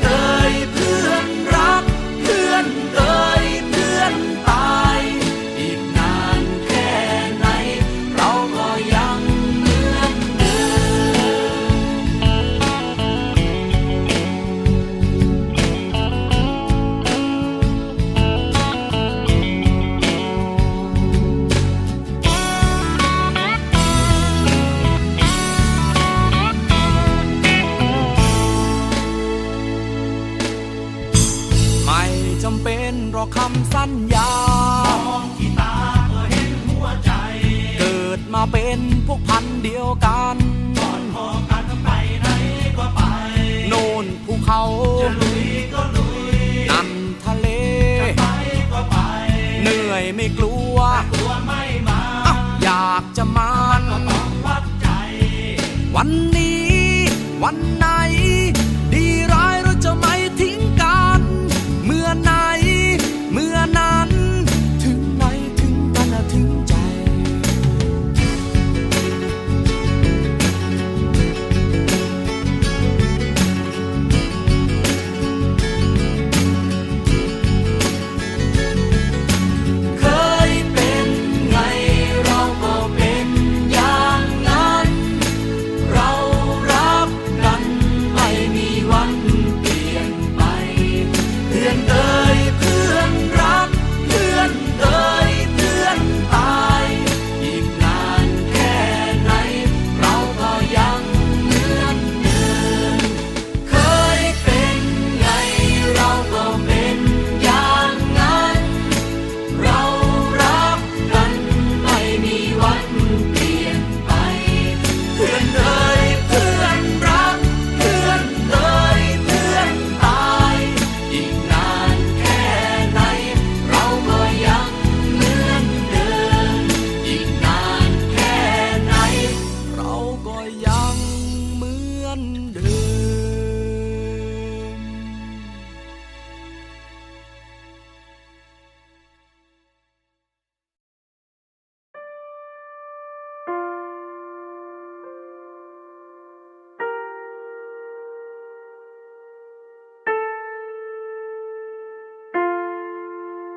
เพื่ สัญญามองที่ตาก็เห็นหัวใจ เกิดมาเป็นพวกพันธุ์เดียวกันก่อนขอกันไปไหนก็ไป โน่นภูเขาจะลุยก็ลุย นั่นทะเลจะไปก็ไป เหนื่อยไม่กลัวกลัวไม่มาอะอยากจะมันก็ต้องวัดใจ วันนี้วันไหน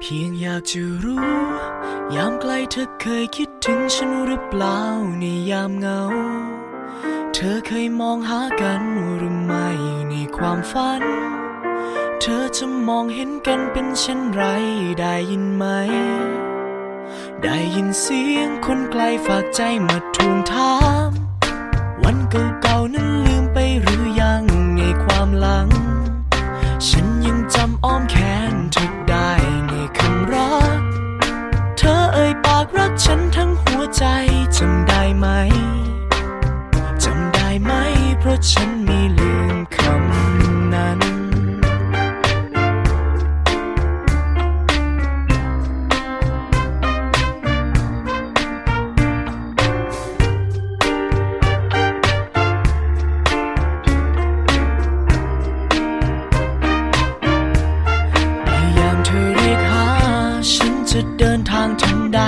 เพียงอยากจะรู้ ยามไกลเธอเคยคิดถึงฉันหรือเปล่าในยามเหงา เธอเคยมองหากันหรือไม่ในความฝัน เธอจะมองเห็นกันเป็นเช่นไรได้ยินไหม ได้ยินเสียงคนไกลฝากใจมาทวงถาม วันเก่าๆนั้นลืมไปหรือยังในความหลัง รักฉันทั้งหัวใจจำได้ไหม จำได้ไหม เพราะฉันไม่ลืมคำนั้น ในยามเธอเรียกหา ฉันจะเดินทางทันใด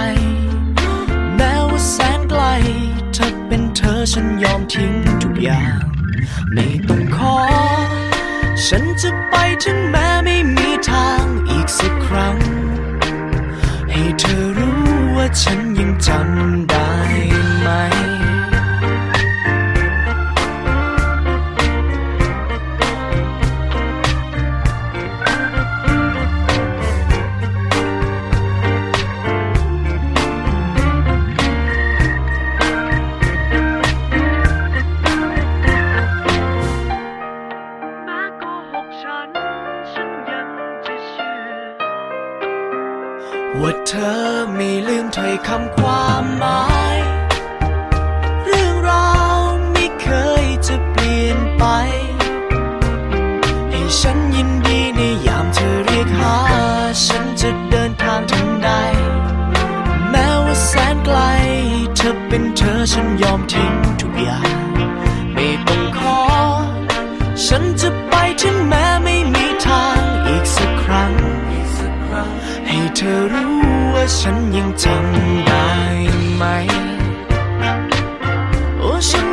ฉันจะไปถึงแม้ไม่มีทางอีกสักครั้ง ให้เธอรู้ว่าฉันยังจำ คำความหมาย เรื่องราวไม่เคยจะเปลี่ยนไป ให้ฉันยินดีในยามเธอเรียกหา ฉันจะเดินทางถึงใด แม้ว่าแสนไกล เธอเป็นเธอฉันยอมทิ้งทุกอย่าง ไม่ต้องขอ ฉันจะไปถึงแม้ไม่มีทางอีกสักครั้ง ให้เธอรู้ ฉันยังจำได้ไหม โอ้ฉัน